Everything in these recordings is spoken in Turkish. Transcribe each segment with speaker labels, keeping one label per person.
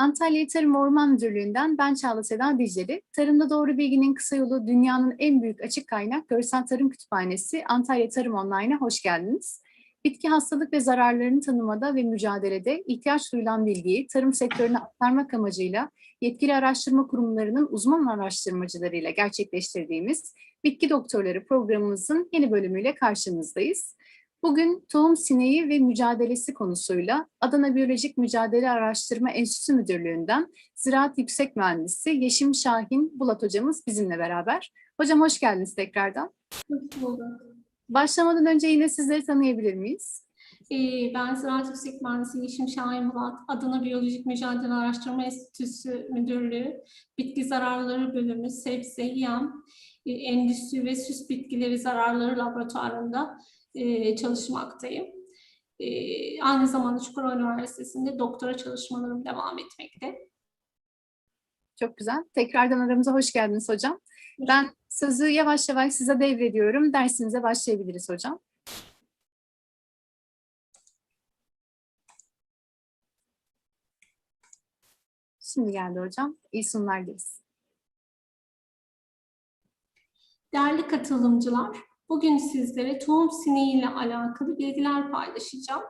Speaker 1: Antalya Tarım Orman Müdürlüğü'nden ben Çağla Seda Dicleli. Tarımda Doğru Bilginin Kısa Yolu dünyanın en büyük açık kaynak görsel tarım kütüphanesi Antalya Tarım Online'a hoş geldiniz. Bitki hastalık ve zararlarını tanımada ve mücadelede ihtiyaç duyulan bilgiyi tarım sektörüne aktarmak amacıyla yetkili araştırma kurumlarının uzman araştırmacılarıyla gerçekleştirdiğimiz Bitki Doktorları programımızın yeni bölümüyle karşınızdayız. Bugün tohum sineği ve mücadelesi konusuyla Adana Biyolojik Mücadele Araştırma Enstitüsü Müdürlüğü'nden Ziraat Yüksek Mühendisi Yeşim Şahin Bulat hocamız bizimle beraber. Hocam hoş geldiniz tekrardan.
Speaker 2: Hoş bulduk.
Speaker 1: Başlamadan önce yine sizleri tanıyabilir miyiz?
Speaker 2: Ee, Ben Ziraat Yüksek Mühendisi Yeşim Şahin Bulat, Adana Biyolojik Mücadele Araştırma Enstitüsü Müdürlüğü, Bitki Zararları Bölümü, Sebze, Yem, e, Endüstri ve Süs Bitkileri Zararları Laboratuvarı'nda e, çalışmaktayım. E, Aynı zamanda Çukurova Üniversitesi'nde doktora çalışmalarım devam etmekte.
Speaker 1: Çok güzel. Tekrardan aramıza hoş geldiniz hocam. Ben sözü yavaş yavaş size devrediyorum. Dersimize başlayabiliriz hocam. Şimdi geldi hocam. İyi sunumlar dileriz.
Speaker 2: Değerli katılımcılar, bugün sizlere tohum sineği ile alakalı bilgiler paylaşacağım.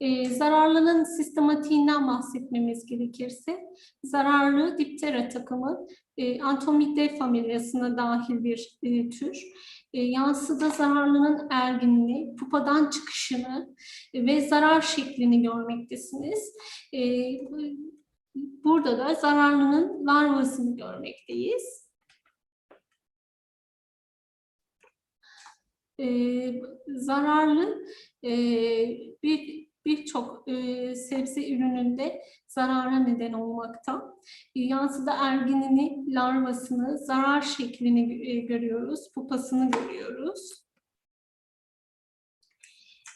Speaker 2: Ee, zararlının sistematiğinden bahsetmemiz gerekirse, zararlı diptera takımı e, Antomidae familyasına dahil bir e, tür. E, yansıda zararlının erginliği, pupadan çıkışını ve zarar şeklini görmektesiniz. E, burada da zararlının larvasını görmekteyiz. Ee, zararlı e, bir birçok e, sebze ürününde zarara neden olmakta. E, yansıda erginini, larvasını, zarar şeklini e, görüyoruz, pupasını görüyoruz.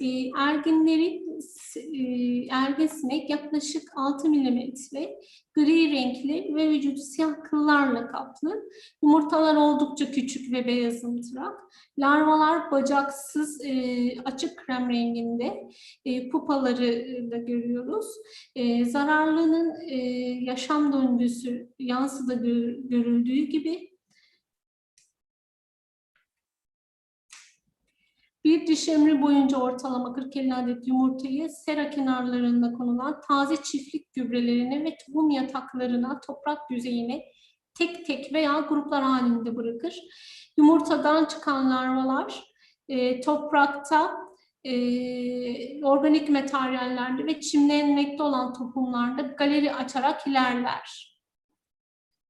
Speaker 2: E, erginlerin e, ergin sinek yaklaşık 6 milimetre gri renkli ve vücudu siyah kıllarla kaplı. Yumurtalar oldukça küçük ve beyazımtırak. Larvalar bacaksız açık krem renginde. Pupaları da görüyoruz. Zararlının yaşam döngüsü yansıda gör, görüldüğü gibi Bir diş ömrü boyunca ortalama 40-50 adet yumurtayı sera kenarlarında konulan taze çiftlik gübrelerine ve tohum yataklarına, toprak yüzeyine tek tek veya gruplar halinde bırakır. Yumurtadan çıkan larvalar e, toprakta, e, organik materyallerde ve çimlenmekte olan tohumlarda galeri açarak ilerler.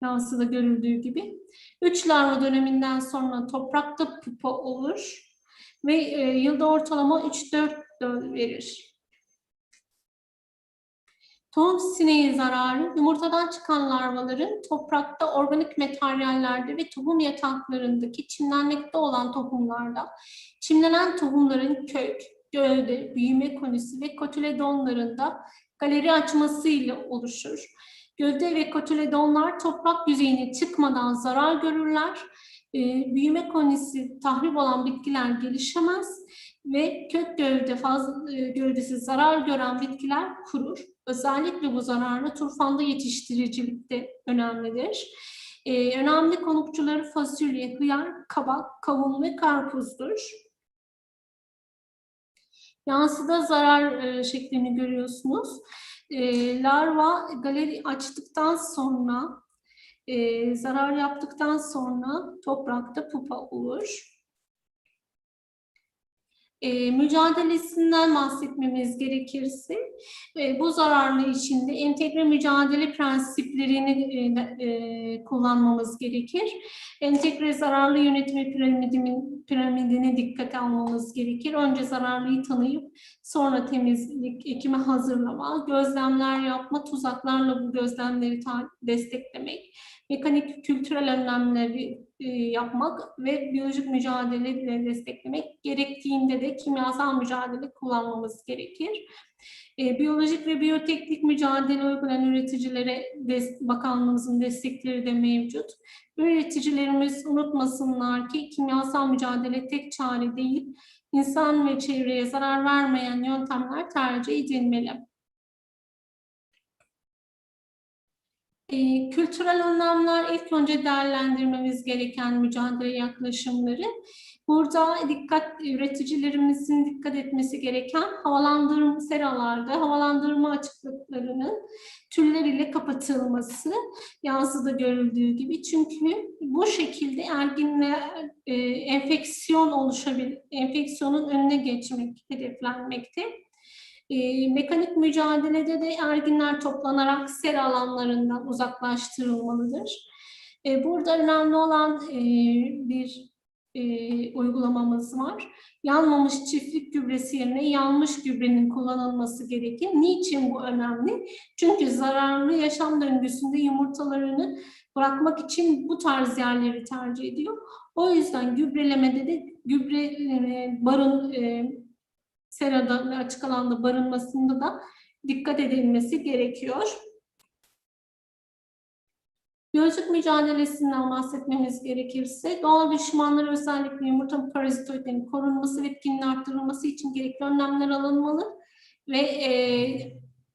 Speaker 2: Yansıda görüldüğü gibi. Üç larva döneminden sonra toprakta pupa olur ve e, yılda ortalama 3-4 verir. Tohum sineği zararı, yumurtadan çıkan larvaların toprakta organik materyallerde ve tohum yataklarındaki çimlenmekte olan tohumlarda, çimlenen tohumların kök, gövde, büyüme konisi ve kotiledonlarında galeri açmasıyla oluşur. Gövde ve kotiledonlar toprak yüzeyine çıkmadan zarar görürler e, büyüme konisi tahrip olan bitkiler gelişemez ve kök gövde fazla e, gövdesi zarar gören bitkiler kurur. Özellikle bu zararlı turfanda yetiştiricilikte önemlidir. E, önemli konukçuları fasulye, hıyar, kabak, kavun ve karpuzdur. Yansıda zarar e, şeklini görüyorsunuz. E, larva galeri açtıktan sonra e, zarar yaptıktan sonra toprakta pupa olur. E, mücadelesinden bahsetmemiz gerekirse e, bu zararlı içinde entegre mücadele prensiplerini e, e, kullanmamız gerekir. Entegre zararlı yönetimi piramidinin, piramidine dikkat almamız gerekir. Önce zararlıyı tanıyıp sonra temizlik, ekime hazırlama, gözlemler yapma, tuzaklarla bu gözlemleri desteklemek, mekanik kültürel önlemleri e, yapmak ve biyolojik mücadele desteklemek gerektiğinde de kimyasal mücadele kullanmamız gerekir. E, biyolojik ve biyoteknik mücadele uygulayan üreticilere des bakanlığımızın destekleri de mevcut. Üreticilerimiz unutmasınlar ki kimyasal mücadele tek çare değil, insan ve çevreye zarar vermeyen yöntemler tercih edilmeli. E, kültürel anlamlar ilk önce değerlendirmemiz gereken mücadele yaklaşımları. Burada dikkat üreticilerimizin dikkat etmesi gereken havalandırma seralarda havalandırma açıklıklarının tüller ile kapatılması yazıda görüldüğü gibi. Çünkü bu şekilde erginler e, enfeksiyon oluşabilir, enfeksiyonun önüne geçmek hedeflenmekte. E, mekanik mücadelede de erginler toplanarak sera alanlarından uzaklaştırılmalıdır. E, burada önemli olan e, bir e, uygulamamız var. Yanmamış çiftlik gübresi yerine yanmış gübrenin kullanılması gerekir. Niçin bu önemli? Çünkü zararlı yaşam döngüsünde yumurtalarını bırakmak için bu tarz yerleri tercih ediyor. O yüzden gübrelemede de gübre e, barın e, serada açık alanda barınmasında da dikkat edilmesi gerekiyor. Biyolojik mücadelesinden bahsetmemiz gerekirse doğal düşmanları özellikle yumurta parazitoidlerin korunması ve etkinin arttırılması için gerekli önlemler alınmalı ve e,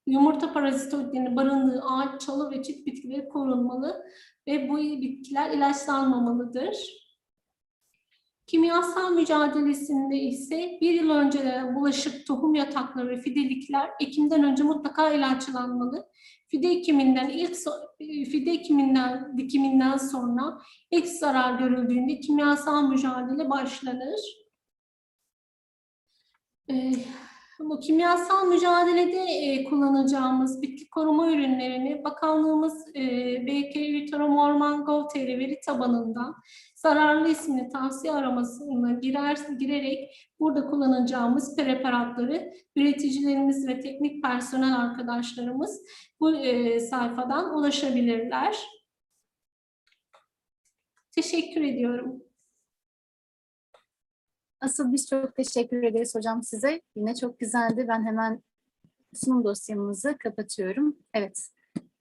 Speaker 2: yumurta parazitoidlerinin barındığı ağaç, çalı ve çift bitkileri korunmalı ve bu bitkiler ilaçlanmamalıdır. Kimyasal mücadelesinde ise bir yıl önceden bulaşık, tohum yatakları ve fidelikler ekimden önce mutlaka ilaçlanmalı. Fide ekiminden ilk fide ekiminden dikiminden sonra ilk zarar görüldüğünde kimyasal mücadele başlanır. Ee, bu kimyasal mücadelede e, kullanacağımız bitki koruma ürünlerini bakanlığımız e, BK Vitoromorman Gov.tr veri tabanından zararlı ismini tavsiye aramasına girer, girerek burada kullanacağımız preparatları üreticilerimiz ve teknik personel arkadaşlarımız bu e, sayfadan ulaşabilirler. Teşekkür ediyorum.
Speaker 1: Asıl biz çok teşekkür ederiz hocam size. Yine çok güzeldi. Ben hemen sunum dosyamızı kapatıyorum. Evet,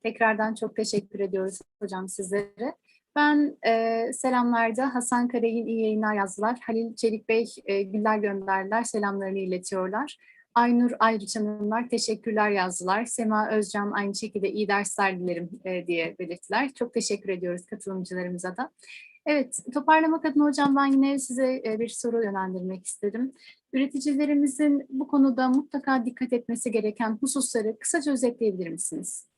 Speaker 1: tekrardan çok teşekkür ediyoruz hocam sizlere. Ben e, selamlarda Hasan Karay'ın iyi yayınlar yazdılar. Halil Çelik Bey e, güller gönderdiler, selamlarını iletiyorlar. Aynur Ayrıç Hanımlar teşekkürler yazdılar. Sema Özcan aynı şekilde iyi dersler dilerim e, diye belirttiler. Çok teşekkür ediyoruz katılımcılarımıza da. Evet, toparlamak adına hocam ben yine size e, bir soru yönlendirmek istedim. Üreticilerimizin bu konuda mutlaka dikkat etmesi gereken hususları kısaca özetleyebilir misiniz?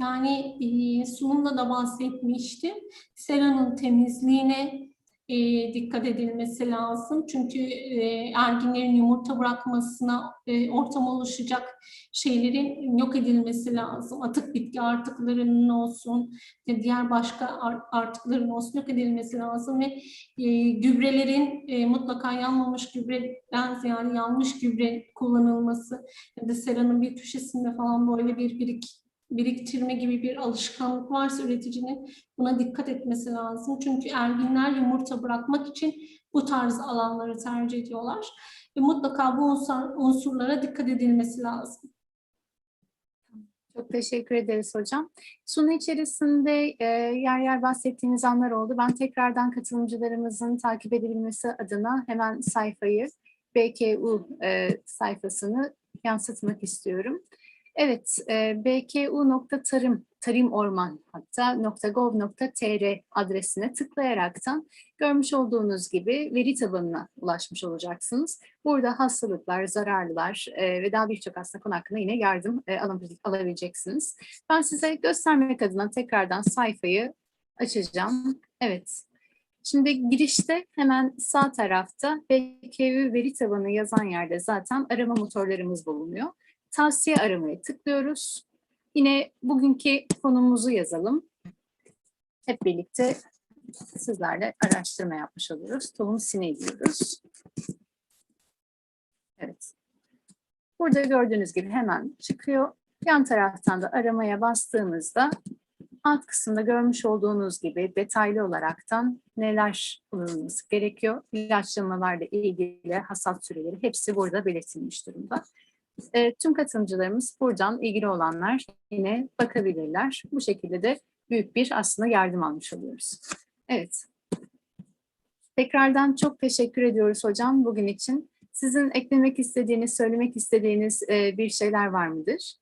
Speaker 2: Yani sunumda da bahsetmiştim. Seranın temizliğine e, dikkat edilmesi lazım. Çünkü e, erginlerin yumurta bırakmasına e, ortam oluşacak şeylerin yok edilmesi lazım. Atık bitki artıklarının olsun, ya diğer başka ar- artıkların olsun yok edilmesi lazım ve e, gübrelerin e, mutlaka yanmamış gübreden ziyade yanmış gübre kullanılması ya da seranın bir köşesinde falan böyle bir birik biriktirme gibi bir alışkanlık varsa üreticinin buna dikkat etmesi lazım. Çünkü erginler yumurta bırakmak için bu tarz alanları tercih ediyorlar. Ve mutlaka bu unsur- unsurlara dikkat edilmesi lazım.
Speaker 1: Çok teşekkür ederiz hocam. Sunu içerisinde e, yer yer bahsettiğiniz anlar oldu. Ben tekrardan katılımcılarımızın takip edilmesi adına hemen sayfayı, BKU e, sayfasını yansıtmak istiyorum. Evet, e, bku.tarım, tarım orman hatta .gov.tr adresine tıklayaraktan görmüş olduğunuz gibi veri tabanına ulaşmış olacaksınız. Burada hastalıklar, zararlılar e, ve daha birçok aslında konu hakkında yine yardım e, alabil- alabileceksiniz. Ben size göstermek adına tekrardan sayfayı açacağım. Evet. Şimdi girişte hemen sağ tarafta BKU veri tabanı yazan yerde zaten arama motorlarımız bulunuyor. Tavsiye aramaya tıklıyoruz. Yine bugünkü konumuzu yazalım. Hep birlikte sizlerle araştırma yapmış oluyoruz. Tohum sineği diyoruz. Evet. Burada gördüğünüz gibi hemen çıkıyor. Yan taraftan da aramaya bastığımızda alt kısımda görmüş olduğunuz gibi detaylı olaraktan neler kullanılması gerekiyor. İlaçlamalarla ilgili hasat süreleri hepsi burada belirtilmiş durumda. E, tüm katılımcılarımız buradan ilgili olanlar yine bakabilirler. Bu şekilde de büyük bir aslında yardım almış oluyoruz. Evet. Tekrardan çok teşekkür ediyoruz hocam bugün için. Sizin eklemek istediğiniz, söylemek istediğiniz e, bir şeyler var mıdır?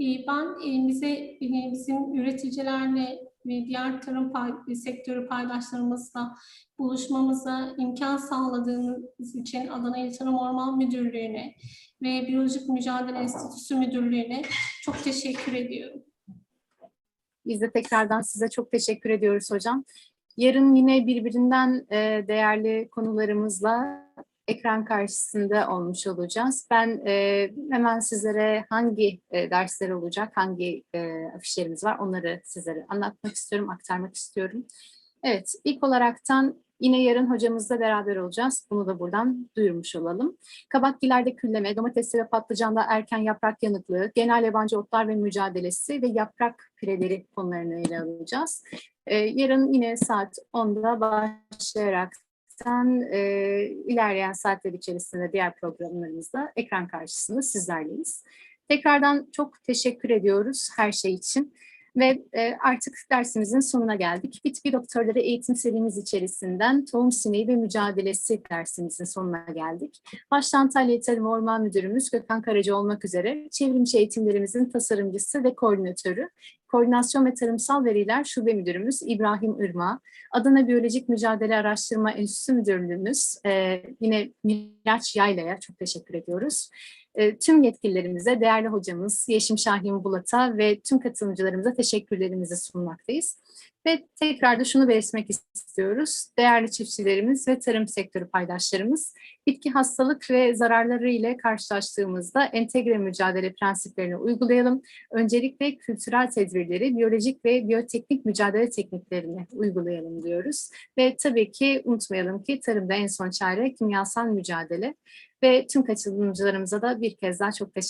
Speaker 2: Ben e, bize e, bizim üreticilerle ve diğer tarım pay- sektörü paydaşlarımızla buluşmamıza imkan sağladığınız için Adana İl Tarım Orman Müdürlüğü'ne ve Biyolojik Mücadele Enstitüsü Müdürlüğü'ne çok teşekkür ediyorum.
Speaker 1: Biz de tekrardan size çok teşekkür ediyoruz hocam. Yarın yine birbirinden e, değerli konularımızla ekran karşısında olmuş olacağız. Ben e, hemen sizlere hangi e, dersler olacak, hangi e, afişlerimiz var onları sizlere anlatmak istiyorum, aktarmak istiyorum. Evet, ilk olaraktan yine yarın hocamızla beraber olacağız. Bunu da buradan duyurmuş olalım. Kabakkilerde külleme, domatesle ve patlıcanda erken yaprak yanıklığı, genel yabancı otlar ve mücadelesi ve yaprak pireleri konularını ele alacağız. Ee, yarın yine saat 10'da başlayaraktan e, ilerleyen saatler içerisinde diğer programlarımızda ekran karşısında sizlerleyiz. Tekrardan çok teşekkür ediyoruz her şey için. Ve e, artık dersimizin sonuna geldik. Bitki doktorları eğitim serimiz içerisinden tohum sineği ve mücadelesi dersimizin sonuna geldik. Başta Antalya Tarım Orman Müdürümüz Gökhan Karaca olmak üzere çevrimçi eğitimlerimizin tasarımcısı ve koordinatörü, Koordinasyon ve Tarımsal Veriler Şube Müdürümüz İbrahim Irma, Adana Biyolojik Mücadele Araştırma Enstitüsü Müdürlüğümüz e, yine Miraç Yayla'ya çok teşekkür ediyoruz. E, tüm yetkililerimize, değerli hocamız Yeşim Şahin Bulat'a ve tüm katılımcılarımıza teşekkürlerimizi sunmaktayız. Ve tekrar da şunu belirtmek istiyoruz. Değerli çiftçilerimiz ve tarım sektörü paydaşlarımız, bitki hastalık ve zararları ile karşılaştığımızda entegre mücadele prensiplerini uygulayalım. Öncelikle kültürel tedbirleri, biyolojik ve biyoteknik mücadele tekniklerini uygulayalım diyoruz. Ve tabii ki unutmayalım ki tarımda en son çare kimyasal mücadele ve tüm katılımcılarımıza da bir kez daha çok teşekkür